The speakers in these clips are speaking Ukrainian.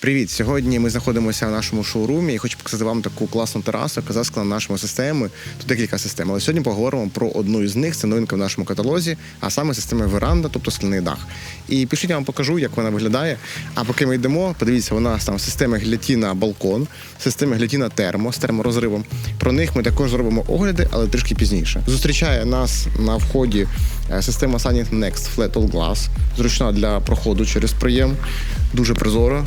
Привіт! Сьогодні ми знаходимося в нашому шоурумі і хочу показати вам таку класну терасу, яка засклана нашими системами. Тут декілька систем. Але сьогодні поговоримо про одну із них. Це новинка в нашому каталозі, а саме система веранда, тобто скляний дах. І пішліть я вам покажу, як вона виглядає. А поки ми йдемо, подивіться, у нас там система глятіна балкон, система глятіна термо з терморозривом. Про них ми також зробимо огляди, але трішки пізніше. Зустрічає нас на вході е, система Sunny Next Flat All Glass, зручна для проходу через приєм, дуже прозора.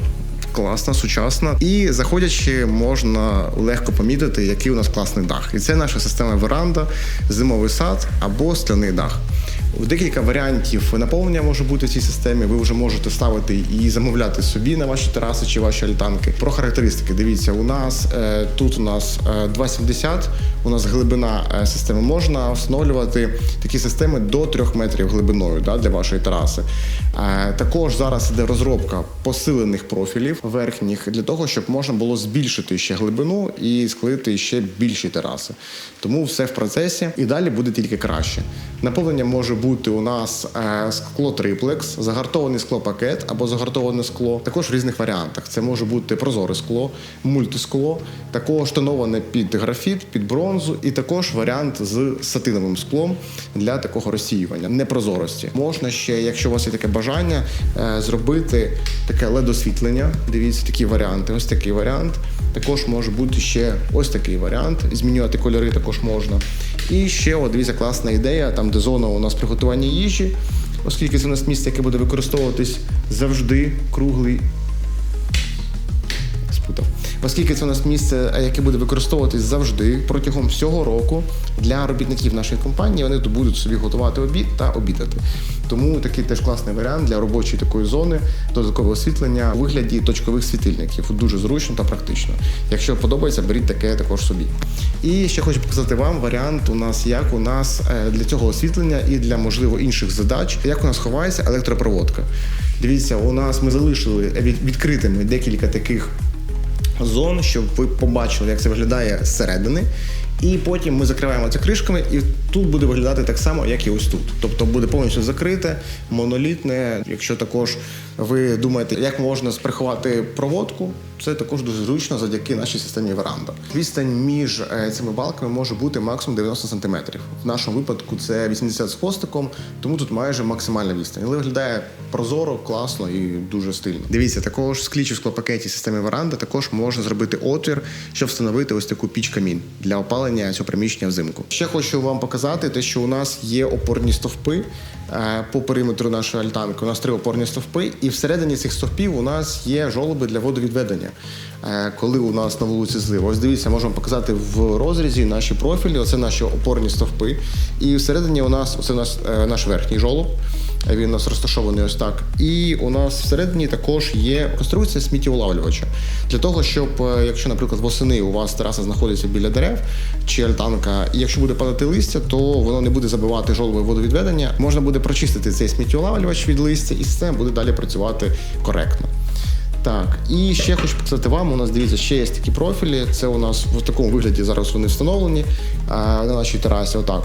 Класна, сучасна. І заходячи, можна легко помітити, який у нас класний дах. І це наша система веранда, зимовий сад або скляний дах. Декілька варіантів наповнення може бути в цій системі. Ви вже можете ставити і замовляти собі на ваші тераси чи ваші альтанки. Про характеристики. Дивіться, у нас е, тут у нас е, 2,70, у нас глибина е, системи. Можна встановлювати такі системи до 3 метрів глибиною да, для вашої тераси. Е, також зараз іде розробка посилених профілів верхніх для того, щоб можна було збільшити ще глибину і склити ще більші тераси. Тому все в процесі і далі буде тільки краще. Наповнення може бути у нас е, скло триплекс, загартований склопакет або загартоване скло, також в різних варіантах. Це може бути прозоре скло, мультискло, також тоноване під графіт, під бронзу, і також варіант з сатиновим склом для такого розсіювання, непрозорості. Можна ще, якщо у вас є таке бажання, е, зробити таке ледосвітлення. Дивіться, такі варіанти. Ось такий варіант. Також може бути ще ось такий варіант. Змінювати кольори також можна. І ще, от, дивіться, класна ідея, там де зона у нас приготування їжі, оскільки це у нас місце, яке буде використовуватись завжди круглий. Оскільки це у нас місце, е, яке буде використовуватись завжди протягом всього року для робітників нашої компанії, вони тут будуть собі готувати обід та обідати. Тому такий теж класний варіант для робочої такої зони, додаткове освітлення у вигляді точкових світильників. Дуже зручно та практично. Якщо подобається, беріть таке також собі. І ще хочу показати вам варіант у нас, як у нас е, для цього освітлення і для можливо інших задач, як у нас ховається електропроводка. Дивіться, у нас ми залишили від- відкритими декілька таких зон, щоб ви побачили, як це виглядає зсередини. І потім ми закриваємо це кришками, і тут буде виглядати так само, як і ось тут. Тобто буде повністю закрите, монолітне. Якщо також ви думаєте, як можна сприховати проводку, це також дуже зручно завдяки нашій системі веранда. Відстань між е, цими балками може бути максимум 90 см. В нашому випадку це 80 з хвостиком, тому тут майже максимальна відстань. Але виглядає прозоро, класно і дуже стильно. Дивіться, також в склічі в склопакеті системи веранда також можна зробити отвір, щоб встановити ось таку піч камін для опалення цього приміщення взимку. Ще хочу вам показати те, що у нас є опорні стовпи е, по периметру нашої альтанки. У нас три опорні стовпи, і всередині цих стовпів у нас є жолоби для водовідведення. Е, Коли у нас на вулиці злива. Ось дивіться, можемо показати в розрізі наші профілі. Оце наші опорні стовпи. І всередині у нас оце наш, е, наш верхній жолоб. Він у нас розташований ось так. І у нас всередині також є конструкція сміттєулавлювача. Для того, щоб, е, якщо, наприклад, восени у вас тераса знаходиться біля дерев чи альтанка, і якщо буде падати листя, то воно не буде забивати жолоби водовідведення. Можна буде прочистити цей сміттєулавлювач від листя, і система буде далі працювати коректно. Так, і ще хочу показати вам. У нас дивіться, ще є такі профілі. Це у нас в такому вигляді зараз вони встановлені на нашій терасі. Отак.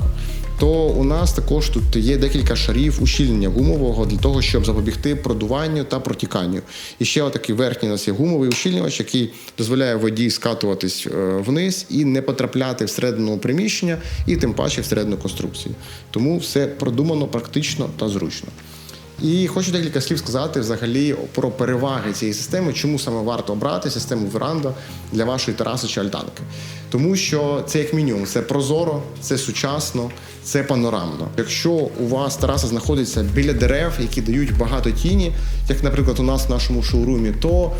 То у нас також тут є декілька шарів ущільнення гумового для того, щоб запобігти продуванню та протіканню. І ще отакий верхній у нас є гумовий ущільнювач, який дозволяє воді скатуватись е, вниз і не потрапляти всередину приміщення, і тим паче всередину конструкції. Тому все продумано, практично та зручно. І хочу декілька слів сказати взагалі про переваги цієї системи, чому саме варто обрати систему веранда для вашої тераси чи альтанки. Тому що це як мінімум це прозоро, це сучасно, це панорамно. Якщо у вас тераса знаходиться біля дерев, які дають багато тіні, як, наприклад, у нас в нашому шоурумі, то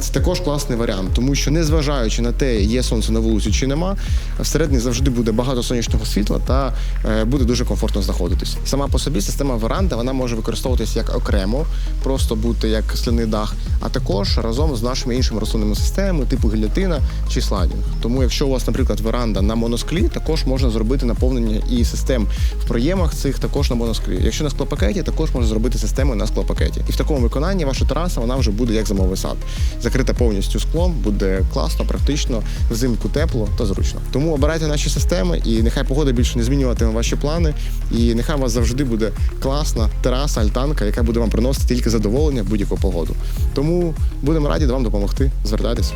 це також класний варіант, тому що незважаючи на те, є сонце на вулиці чи нема, всередині завжди буде багато сонячного світла та е, буде дуже комфортно знаходитись. Сама по собі система веранда вона може використовуватись як окремо, просто бути як скляний дах, а також разом з нашими іншими рослинними системами, типу гілятина чи сладінг. Тому, якщо у вас, наприклад, веранда на моносклі, також можна зробити наповнення і систем в проємах цих також на моносклі. Якщо на склопакеті, також можна зробити системи на склопакеті. І в такому виконанні ваша тераса вона вже буде як зимовий сад, закрита повністю склом, буде класно, практично, взимку тепло та зручно. Тому обирайте наші системи, і нехай погода більше не змінюватиме ваші плани. І нехай у вас завжди буде класна тераса, альтанка, яка буде вам приносити тільки задоволення в будь-яку погоду. Тому будемо раді вам допомогти. Звертайтеся.